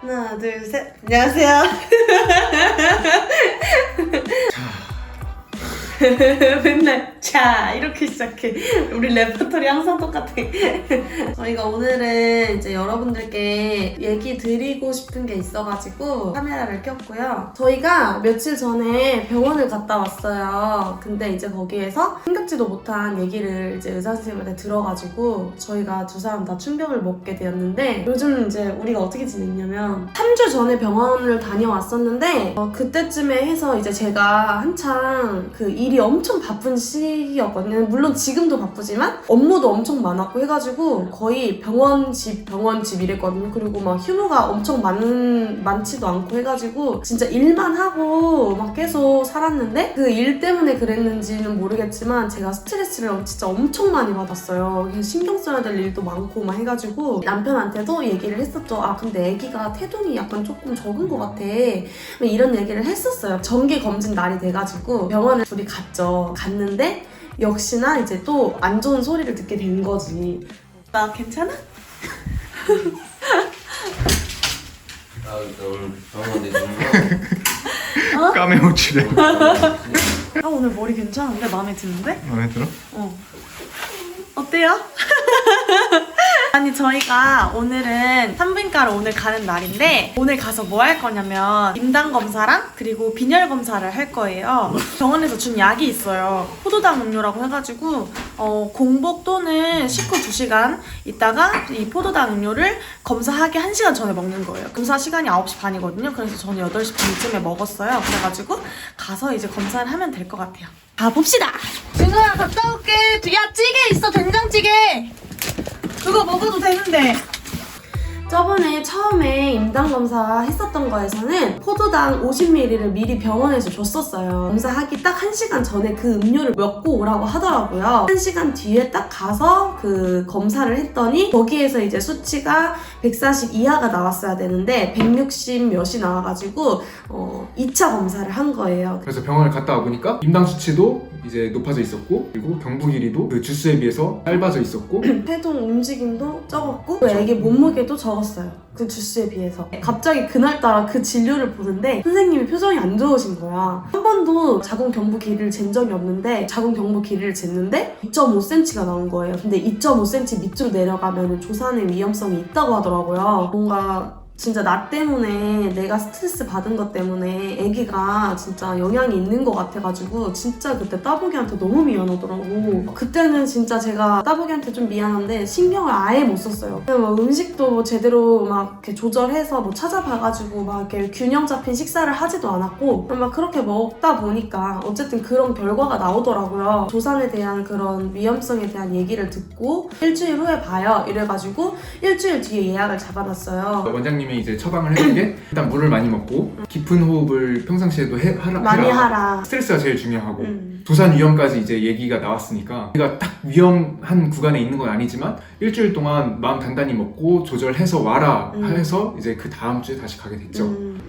하나, 둘, 셋. 안녕하세요. 맨날 자 이렇게 시작해. 우리 레퍼토리 항상 똑같아. 저희가 오늘은 이제 여러분들께 얘기 드리고 싶은 게 있어가지고 카메라를 켰고요. 저희가 며칠 전에 병원을 갔다 왔어요. 근데 이제 거기에서 생각지도 못한 얘기를 이제 의사 선생님한테 들어가지고 저희가 두 사람 다 충격을 먹게 되었는데 요즘 이제 우리가 어떻게 지냈냐면 3주 전에 병원을 다녀왔었는데 어, 그때쯤에 해서 이제 제가 한창 그 일이 엄청 바쁜 시 기였거든요. 물론 지금도 바쁘지만 업무도 엄청 많았고 해가지고 거의 병원 집 병원 집 이랬거든요. 그리고 막 휴무가 엄청 많은 많지도 않고 해가지고 진짜 일만 하고 막 계속 살았는데 그 일 때문에 그랬는지는 모르겠지만 제가 스트레스를 진짜 엄청 많이 받았어요. 신경 써야 될 일도 많고 막 해가지고 남편한테도 얘기를 했었죠. 아 근데 아기가 태동이 약간 조금 적은 것 같아. 뭐 이런 얘기를 했었어요. 정기 검진 날이 돼가지고 병원을 둘이 갔죠. 갔는데 역시나 이제 또 안 좋은 소리를 듣게 된 거지. 나 괜찮아? 아, 나 오늘 병원 내주는 까메오 출연 아 오늘 머리 괜찮은데 마음에 드는데? 마음에 들어? 어. 어때요? 아니 저희가 오늘은 산부인과를 오늘 가는 날인데 오늘 가서 뭐 할 거냐면 임당 검사랑 그리고 빈혈 검사를 할 거예요. 병원에서 준 약이 있어요. 포도당 음료라고 해가지고 어, 공복 또는 식후 2시간 있다가 이 포도당 음료를 검사하기 1시간 전에 먹는 거예요. 검사 시간이 9시 반이거든요. 그래서 저는 8시 반쯤에 먹었어요. 그래가지고 가서 이제 검사를 하면 될 것 같아요. 가봅시다! 준호야 갔다 올게. 야 찌개 있어 된장찌개. 그거 먹어도 되는데. 저번에 처음에 임당검사 했었던 거에서는 포도당 50ml를 미리 병원에서 줬었어요. 검사하기 딱 1시간 전에 그 음료를 먹고 오라고 하더라고요. 1시간 뒤에 딱 가서 그 검사를 했더니 거기에서 이제 수치가 140 이하가 나왔어야 되는데 160 몇이 나와가지고 어, 2차 검사를 한 거예요. 그래서 병원을 갔다 와보니까 임당 수치도 이제 높아져 있었고 그리고 경부 길이도 그 주수에 비해서 짧아져 있었고 태동 움직임도 적었고 그 애기 몸무게도 적었어요. 그 주스에 비해서. 갑자기 그날따라 그 진료를 보는데 선생님이 표정이 안 좋으신 거야. 한 번도 자궁 경부 길이를 잰 적이 없는데 자궁 경부 길이를 쟀는데 2.5cm가 나온 거예요. 근데 2.5cm 밑으로 내려가면 조산의 위험성이 있다고 하더라고요. 뭔가 진짜 나 때문에 내가 스트레스 받은 것 때문에 아기가 진짜 영향이 있는 것 같아가지고 진짜 그때 따보기한테 너무 미안하더라고. 그때는 진짜 제가 따보기한테 좀 미안한데 신경을 아예 못 썼어요. 그냥 막 음식도 뭐 제대로 막 이렇게 조절해서 뭐 찾아봐가지고 막 이렇게 균형 잡힌 식사를 하지도 않았고 막 그렇게 먹다 보니까 어쨌든 그런 결과가 나오더라고요. 조산에 대한 그런 위험성에 대한 얘기를 듣고 일주일 후에 봐요. 이래가지고 일주일 뒤에 예약을 잡아놨어요. 원장님 이 이제 처방을 해준 게 일단 물을 많이 먹고 깊은 호흡을 평상시에도 해, 하라, 많이. 하라. 스트레스가 제일 중요하고 음. 도산 위험까지 이제 얘기가 나왔으니까 우리가 딱 위험한 구간에 있는 건 아니지만 일주일 동안 마음 단단히 먹고 조절해서 와라 음. 해서 이제 그 다음 주에 다시 가게 됐죠. 음.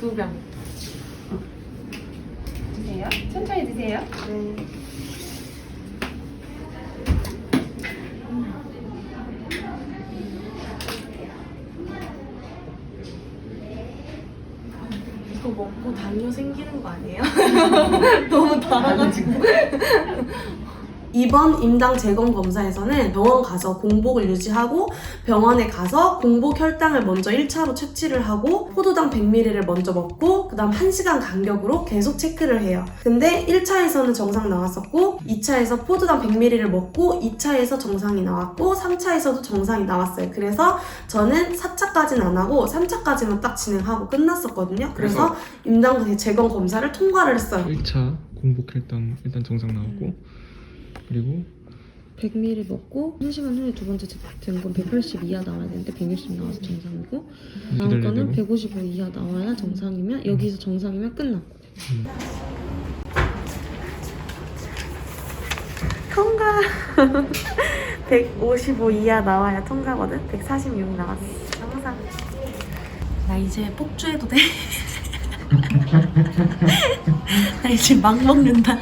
두 병. 드세요. 천천히 드세요. 네. 이거 당뇨 생기는 거 아니에요? 너무 달아가지고. 이번 임당 재검 검사에서는 병원 가서 공복을 유지하고 병원에 가서 공복 혈당을 먼저 1차로 채취를 하고 포도당 100ml를 먼저 먹고 그 다음 1시간 간격으로 계속 체크를 해요. 근데 1차에서는 정상 나왔었고 2차에서 포도당 100ml를 먹고 2차에서 정상이 나왔고 3차에서도 정상이 나왔어요. 그래서 저는 4차까지는 안 하고 3차까지만 딱 진행하고 끝났었거든요. 그래서, 그래서 임당 재검 검사를 통과를 했어요. 1차 공복 혈당 일단 정상 나오고 그리고 100ml 먹고 1시간 후에 두 번째 된 건 180 이하 나와야 되는데 160 나와서 정상이고 다음 기다려야 거는 되고. 155 이하 나와야 정상이면 여기서 정상이면 끝나. 통과. 155 이하 나와야 통과거든? 146 나왔어. 항상. 나 이제 폭주해도 돼? 나 이제 막 먹는다.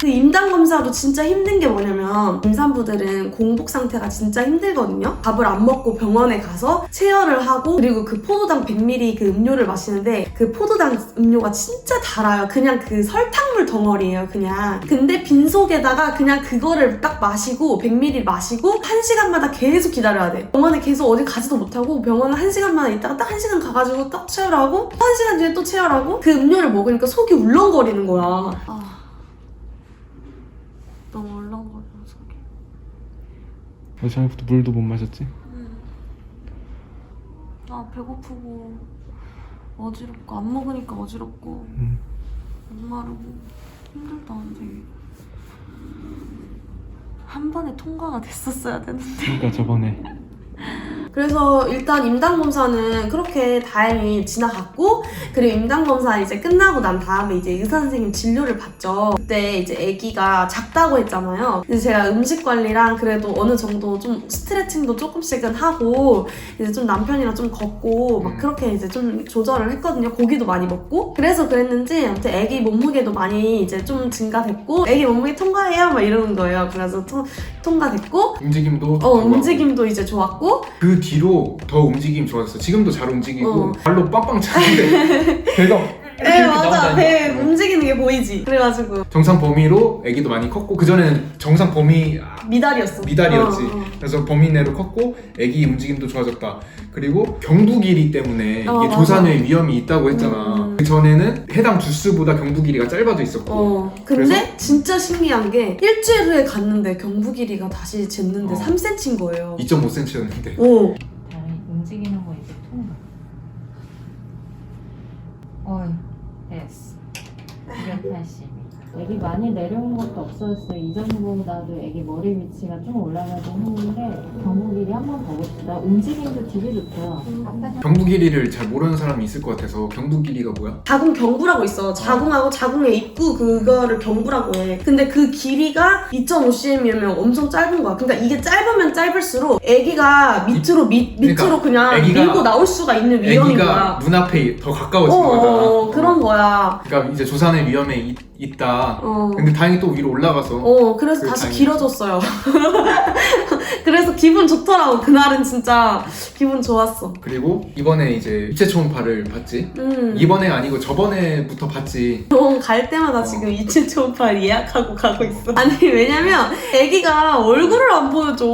그 임당 검사도 진짜 힘든 게 뭐냐면 임산부들은 공복 상태가 진짜 힘들거든요. 밥을 안 먹고 병원에 가서 체열을 하고 그리고 그 포도당 100ml 그 음료를 마시는데 그 포도당 음료가 진짜 달아요. 그냥 그 설탕물 덩어리예요, 그냥. 근데 빈속에다가 그냥 그거를 딱 마시고 100ml 마시고 한 시간마다 계속 기다려야 돼. 병원에 계속 어디 가지도 못하고 병원은 한 시간마다 있다가 딱한 시간 가가지고 딱 체열하고 또한 시간 뒤에 또 체열하고 그 음료를 먹으니까 속이 울렁거리는 거야. 아. 너무 울렁거려 속이. 어제부터 물도 못 마셨지? 아 배고프고 어지럽고 안 먹으니까 어지럽고 음. 목마르고 힘들다 되게 한 번에 통과가 됐었어야 되는데 그러니까 저번에 그래서 일단 임당 검사는 그렇게 다행히 지나갔고 그리고 임당 검사 이제 끝나고 난 다음에 이제 의사 선생님 진료를 받죠. 그때 이제 아기가 작다고 했잖아요. 근데 제가 음식 관리랑 그래도 어느 정도 좀 스트레칭도 조금씩은 하고 이제 좀 남편이랑 좀 걷고 막 음. 그렇게 이제 좀 조절을 했거든요. 고기도 많이 먹고 그래서 그랬는지 아무튼 아기 몸무게도 많이 이제 좀 증가됐고 아기 몸무게 통과해요 막 이러는 거예요. 그래서 통, 통과됐고 움직임도 어 좋았고. 움직임도 이제 좋았고 그 뒤로 더 움직임 좋아졌어. 지금도 잘 움직이고 어. 발로 빵빵 차는데 배가 이렇게 네 이렇게 맞아 나온다니까. 배 움직이는 게 보이지 그래가지고 정상 범위로 아기도 많이 컸고 그 전에는 정상 범위 미달이었어 미달이었지. 어, 어. 그래서 범위 내로 컸고 아기 움직임도 좋아졌다. 그리고 경부 길이 때문에 어, 이게 맞아. 조산의 위험이 있다고 했잖아. 음. 그 전에는 해당 주수보다 경부 길이가 짧아져 있었고. 어 근데 진짜 신기한 게 일주일 후에 갔는데 경부 길이가 다시 쟀는데 어. 3cm인 거예요 2.5cm였는데. 어 다리 움직이는 거 이제 통과. 어이, 됐어. 280. 애기 많이 내려온 것도 없어졌어요. 이전보다도 애기 머리 위치가 좀 올라가긴 했는데 경무길이 한 번 더 봅시다. 움직임도 되게 좋고요. 경부 길이를 잘 모르는 사람이 있을 것 같아서 경부 길이가 뭐야? 자궁 경부라고 있어 자궁하고 자궁의 입구 그거를 경부라고 해 근데 그 길이가 2.5cm이면 엄청 짧은 거야 그러니까 이게 짧으면 짧을수록 아기가 밑으로 밑, 그러니까 밑으로 그냥 밀고 나올 수가 있는 위험인 아기가 거야 눈앞에 더 어, 가까워진 거다. 어, 어, 그런 거야 그러니까 이제 조산의 위험에 있, 있다. 어. 근데 다행히 또 위로 올라가서 어, 그래서 그게 다시 다행이지. 길어졌어요. 그래서 기분 좋더라고. 그날은 진짜 기분 좋았어. 그리고 이번에 이제 입체 초음파를 봤지. 음. 이번에 아니고 저번에부터 봤지. 병원 갈 때마다 어. 지금 이체 초음파 예약하고 가고 있어. 아니, 왜냐면 아기가 얼굴을 안 보여줘.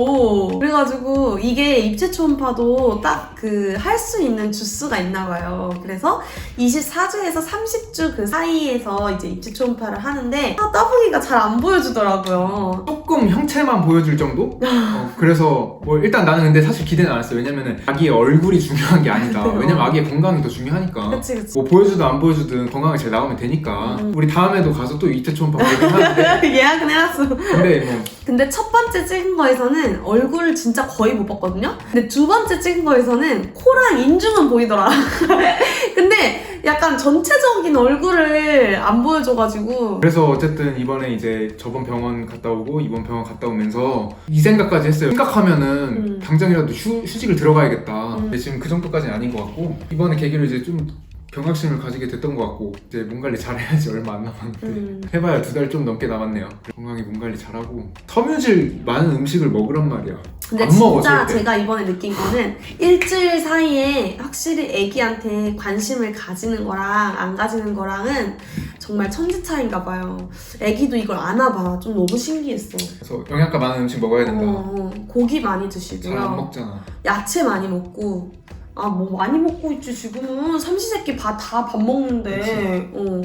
그래가지고 이게 입체 초음파도 딱 그 할 수 있는 주수가 있나 봐요. 그래서 24주에서 30주 그 사이에서 이제 입체 초음파 를 하는데 아, 따봉이가 잘 안 보여주더라고요. 조금 형체만 보여줄 정도? 어, 그래서 뭐 일단 나는 근데 사실 기대는 안 했어. 왜냐면은 아기의 얼굴이 중요한 게 아니다. 왜냐면 아기의 건강이 더 중요하니까. 그치, 그치. 뭐 보여주든 안 보여주든 건강이 잘 나오면 되니까. 음. 우리 다음에도 가서 또 이태 초음파 보긴 하는데. 예약은 해놨어. 근데 뭐 근데 첫 번째 찍은 거에서는 얼굴을 진짜 거의 못 봤거든요? 근데 두 번째 찍은 거에서는 코랑 인중은 보이더라. 근데 약간 전체적인 얼굴을 안 보여줘가지고. 그래서 어쨌든 이번에 이제 저번 병원 갔다 오고 이번 병원 갔다 오면서 이 생각까지 했어요. 생각하면은 음. 당장이라도 휴, 휴직을 들어가야겠다. 음. 근데 지금 그 정도까지는 아닌 것 같고 이번에 계기로 이제 좀 경각심을 가지게 됐던 것 같고 이제 몸 관리 잘해야지 얼마 안 남았는데 음. 해봐야 두 달 좀 넘게 남았네요. 건강히 몸 관리 잘하고 섬유질 많은 음식을 먹으란 말이야. 근데 안 진짜 먹어. 제가 이번에 느낀 거는 일주일 사이에 확실히 애기한테 관심을 가지는 거랑 안 가지는 거랑은 정말 천지 차이인가 봐요. 애기도 이걸 아나 봐. 좀 너무 신기했어. 그래서 영양가 많은 음식 먹어야 된다. 어, 어. 고기 많이 잘 안 드시고요. 먹잖아. 야채 많이 먹고 아 뭐 많이 먹고 있지 지금은. 삼시세끼 다 밥 먹는데. 어.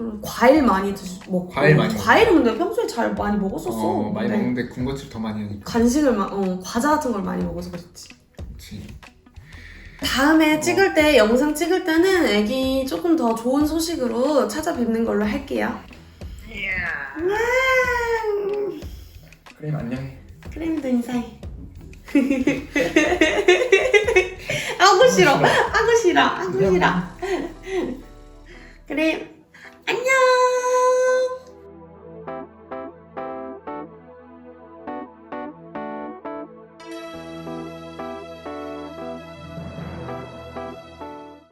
음, 과일 많이 드시 먹고. 과일 많이 먹고. 과일은 근데 평소에 잘 많이 먹었었어. 어, 많이 근데 먹는데 군것질 더 많이 하니까. 간식을 마, 어 과자 같은 걸 많이 먹어서 그렇지. 그렇지. 다음에 찍을 때 영상 찍을 때는 애기 조금 더 좋은 소식으로 찾아뵙는 걸로 할게요. 음, 그래 안녕해. 크림도 인사해 싫어. 아구 싫어. 아구 싫어. 그래